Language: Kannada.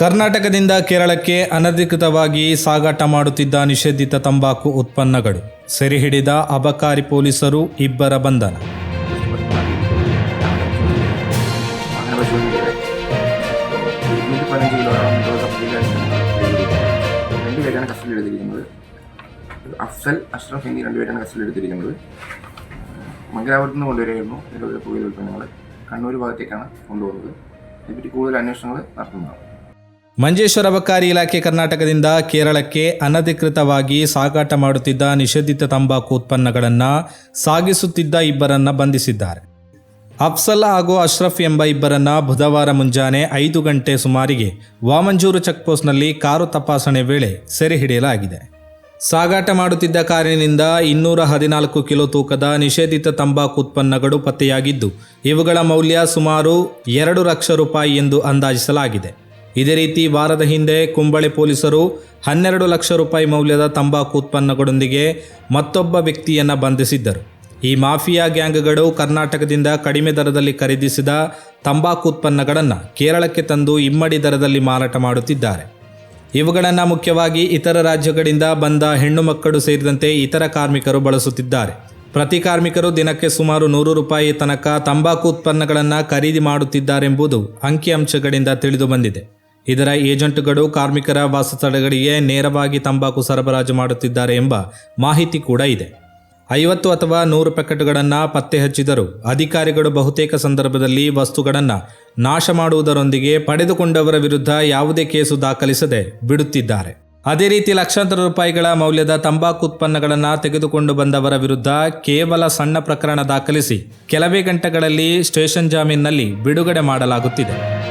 ಕರ್ನಾಟಕದಿಂದ ಕೇರಳಕ್ಕೆ ಅನಧಿಕೃತವಾಗಿ ಸಾಗಾಟ ಮಾಡುತ್ತಿದ್ದ ನಿಷೇಧಿತ ತಂಬಾಕು ಉತ್ಪನ್ನಗಳು ಸೆರೆ ಹಿಡಿದ ಅಬಕಾರಿ ಪೊಲೀಸರು ಇಬ್ಬರ ಬಂಧನ അങ്ങനെ പരിശോധിക്കുന്നത് ഇരുന്നൂറ്റി പതിനഞ്ച് കിലോഗ്രാം കസ്റ്റഡിയിലാണ് രണ്ടുപേരാണ് കസ്റ്റഡി എടുത്തിരിക്കുന്നത് അഫ്സൽ അഷ്റഫ് എന്നീ രണ്ടുപേരാണ് കസ്റ്റഡി എടുത്തിരിക്കുന്നത് മംഗലാപുരത്ത് നിന്ന് കൊണ്ടുവരികയായിരുന്നു നിരവധി പുകയില ഉൽപ്പന്നങ്ങൾ കണ്ണൂർ ഭാഗത്തേക്കാണ് കൊണ്ടുപോകുന്നത് ഇതിനെപ്പറ്റി കൂടുതൽ അന്വേഷണങ്ങൾ നടത്തുന്നതാണ് ಮಂಜೇಶ್ವರ ಅಬಕಾರಿ ಇಲಾಖೆ ಕರ್ನಾಟಕದಿಂದ ಕೇರಳಕ್ಕೆ ಅನಧಿಕೃತವಾಗಿ ಸಾಗಾಟ ಮಾಡುತ್ತಿದ್ದ ನಿಷೇಧಿತ ತಂಬಾಕು ಉತ್ಪನ್ನಗಳನ್ನು ಸಾಗಿಸುತ್ತಿದ್ದ ಇಬ್ಬರನ್ನು ಬಂಧಿಸಿದ್ದಾರೆ. ಅಫ್ಸಲ್ ಹಾಗೂ ಅಶ್ರಫ್ ಎಂಬ ಇಬ್ಬರನ್ನು ಬುಧವಾರ ಮುಂಜಾನೆ ಐದು ಗಂಟೆ ಸುಮಾರಿಗೆ ವಾಮಂಜೂರು ಚೆಕ್ಪೋಸ್ಟ್ನಲ್ಲಿ ಕಾರು ತಪಾಸಣೆ ವೇಳೆ ಸೆರೆ ಹಿಡಿಯಲಾಗಿದೆ. ಸಾಗಾಟ ಮಾಡುತ್ತಿದ್ದ ಕಾರಿನಿಂದ ಇನ್ನೂರ ಹದಿನಾಲ್ಕು ಕಿಲೋ ತೂಕದ ನಿಷೇಧಿತ ತಂಬಾಕು ಉತ್ಪನ್ನಗಳು ಪತ್ತೆಯಾಗಿದ್ದು, ಇವುಗಳ ಮೌಲ್ಯ ಸುಮಾರು ಎರಡು ಲಕ್ಷ ರೂಪಾಯಿ ಎಂದು ಅಂದಾಜಿಸಲಾಗಿದೆ. ಇದೇ ರೀತಿ ವಾರದ ಹಿಂದೆ ಕುಂಬಳೆ ಪೊಲೀಸರು ಹನ್ನೆರಡು ಲಕ್ಷ ರೂಪಾಯಿ ಮೌಲ್ಯದ ತಂಬಾಕು ಉತ್ಪನ್ನಗಳೊಂದಿಗೆ ಮತ್ತೊಬ್ಬ ವ್ಯಕ್ತಿಯನ್ನು ಬಂಧಿಸಿದ್ದರು. ಈ ಮಾಫಿಯಾ ಗ್ಯಾಂಗ್ಗಳು ಕರ್ನಾಟಕದಿಂದ ಕಡಿಮೆ ದರದಲ್ಲಿ ಖರೀದಿಸಿದ ತಂಬಾಕು ಉತ್ಪನ್ನಗಳನ್ನು ಕೇರಳಕ್ಕೆ ತಂದು ಇಮ್ಮಡಿ ದರದಲ್ಲಿ ಮಾರಾಟ ಮಾಡುತ್ತಿದ್ದಾರೆ. ಇವುಗಳನ್ನು ಮುಖ್ಯವಾಗಿ ಇತರ ರಾಜ್ಯಗಳಿಂದ ಬಂದ ಹೆಣ್ಣು ಮಕ್ಕಳು ಸೇರಿದಂತೆ ಇತರ ಕಾರ್ಮಿಕರು ಬಳಸುತ್ತಿದ್ದಾರೆ. ಪ್ರತಿ ಕಾರ್ಮಿಕರು ದಿನಕ್ಕೆ ಸುಮಾರು ನೂರು ರೂಪಾಯಿ ತನಕ ತಂಬಾಕು ಉತ್ಪನ್ನಗಳನ್ನು ಖರೀದಿ ಮಾಡುತ್ತಿದ್ದಾರೆಂಬುದು ಅಂಕಿಅಂಶಗಳಿಂದ ತಿಳಿದು ಬಂದಿದೆ ಇದರ ಏಜೆಂಟ್ಗಳು ಕಾರ್ಮಿಕರ ವಾಸಸ್ಥಳಗಳಿಗೆ ನೇರವಾಗಿ ತಂಬಾಕು ಸರಬರಾಜು ಮಾಡುತ್ತಿದ್ದಾರೆ ಎಂಬ ಮಾಹಿತಿ ಕೂಡ ಇದೆ. ಐವತ್ತು ಅಥವಾ ನೂರು ಪ್ಯಾಕೆಟ್ಗಳನ್ನು ಪತ್ತೆ ಹಚ್ಚಿದರೂ. ಅಧಿಕಾರಿಗಳು ಬಹುತೇಕ ಸಂದರ್ಭದಲ್ಲಿ ವಸ್ತುಗಳನ್ನು ನಾಶ ಮಾಡುವುದರೊಂದಿಗೆ ಪಡೆದುಕೊಂಡವರ ವಿರುದ್ಧ ಯಾವುದೇ ಕೇಸು ದಾಖಲಿಸದೆ ಬಿಡುತ್ತಿದ್ದಾರೆ. ಅದೇ ರೀತಿ ಲಕ್ಷಾಂತರ ರೂಪಾಯಿಗಳ ಮೌಲ್ಯದ ತಂಬಾಕು ಉತ್ಪನ್ನಗಳನ್ನು ತೆಗೆದುಕೊಂಡು ಬಂದವರ ವಿರುದ್ಧ ಕೇವಲ ಸಣ್ಣ ಪ್ರಕರಣ ದಾಖಲಿಸಿ ಕೆಲವೇ ಗಂಟೆಗಳಲ್ಲಿ ಸ್ಟೇಷನ್ ಜಾಮೀನಿನಲ್ಲಿ ಬಿಡುಗಡೆ ಮಾಡಲಾಗುತ್ತಿದೆ.